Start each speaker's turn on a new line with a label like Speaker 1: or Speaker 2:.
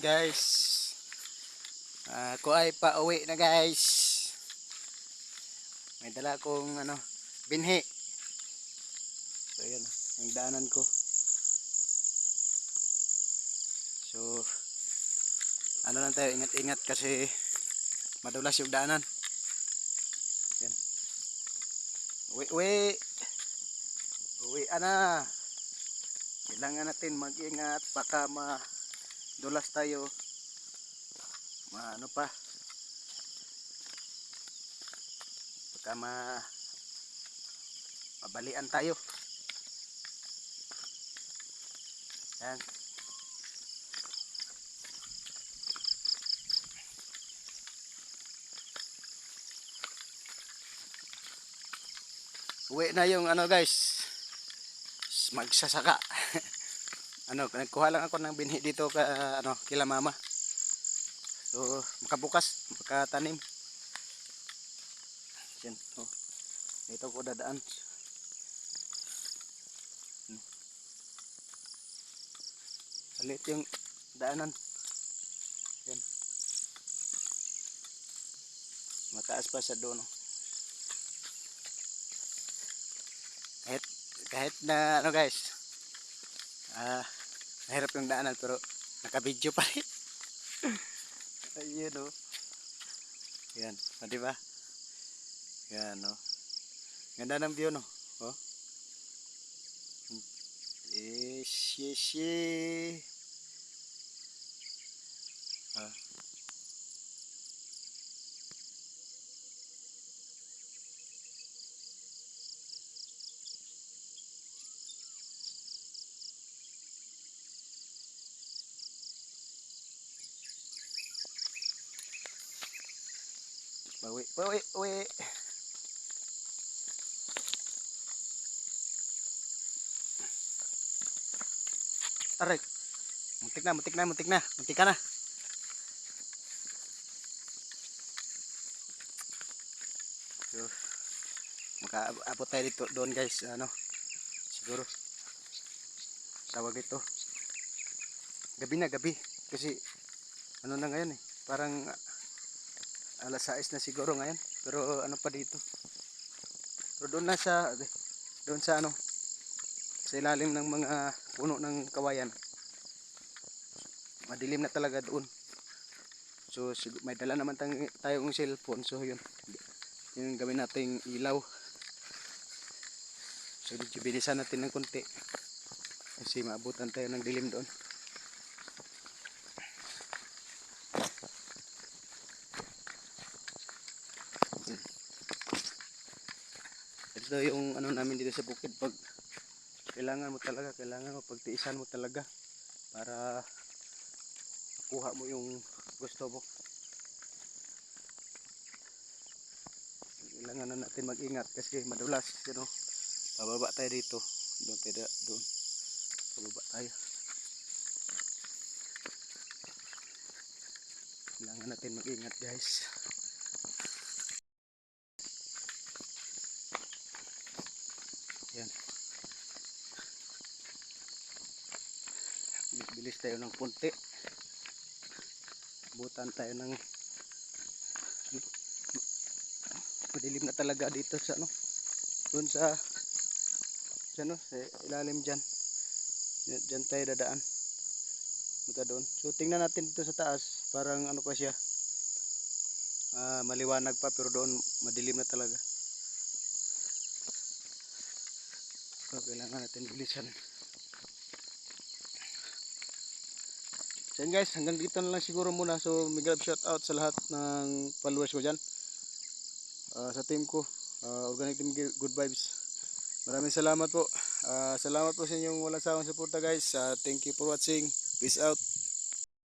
Speaker 1: guys. Ako ay pauwi na guys. May dala akong ano binhi. So yun ang daanan ko. So ano lang tayo ingat ingat kasi madulas yung daanan. Yan uwi uwi. Uwi ana. Kailangan natin mag ingat baka ma dulas tayo. Ma ano pa? Baka ma mabalian tayo. Yan. Uwi na yung ano guys. Magsasaka ano nagkuha lang ako ng binhi dito ka ano kila mama. So makabukas makatanim. Yan oh. Dito ko dadaan. Hmm. Salit yung daanan. Yan. Mataas pa sa doon oh. kahit kahit na ano guys ah mahirap yung daanan pero naka-video pa rin. Ayun o yan o diba yan o ganda ng view no? Oh. Yes yes yes. Ah Bawi, bawi, bawi. Aray. Muntik na, muntik na, muntik na. Muntik ka na. So, makaabot tayo dito doon guys. Ano, siguro. Tawag ito. Gabi na, gabi. Kasi, ano na ngayon eh. Parang alas 6 na siguro ngayon pero ano pa dito? Pero doon na sa doon sa ano sa ilalim ng mga puno ng kawayan. Madilim na talaga doon. So may dala naman tayong cellphone. So yun. Yung gawin nating ilaw. So bilisan natin ng konti. Kasi maabutan tayo ng dilim doon ito yung ano namin dito sa bukid. Pag kailangan mo talaga kailangan mo pagtiisan mo talaga para makuha mo yung gusto mo. Kailangan na natin mag-ingat kasi madulas you know, pababa tayo dito. Doon tayo doon. Pababa tayo. Kailangan natin mag-ingat guys Yan. Bilis tayo ng punti. Butan tayo ng madilim na talaga dito sa ano doon sa sa ano sa ilalim dyan. Yan- dyan tayo dadaan. Punta doon. So tingnan natin dito sa taas parang ano pa siya. Ah, maliwanag pa pero doon madilim na talaga. So, kailangan natin bilisan. So, yun guys, hanggang dito na lang siguro muna. So, mega shout out sa lahat ng followers ko dyan. Ah, sa team ko, ah, Organic Team Good Vibes. Maraming salamat po. Ah, salamat po sa inyong walang sawang suporta guys. Ah, thank you for watching. Peace out.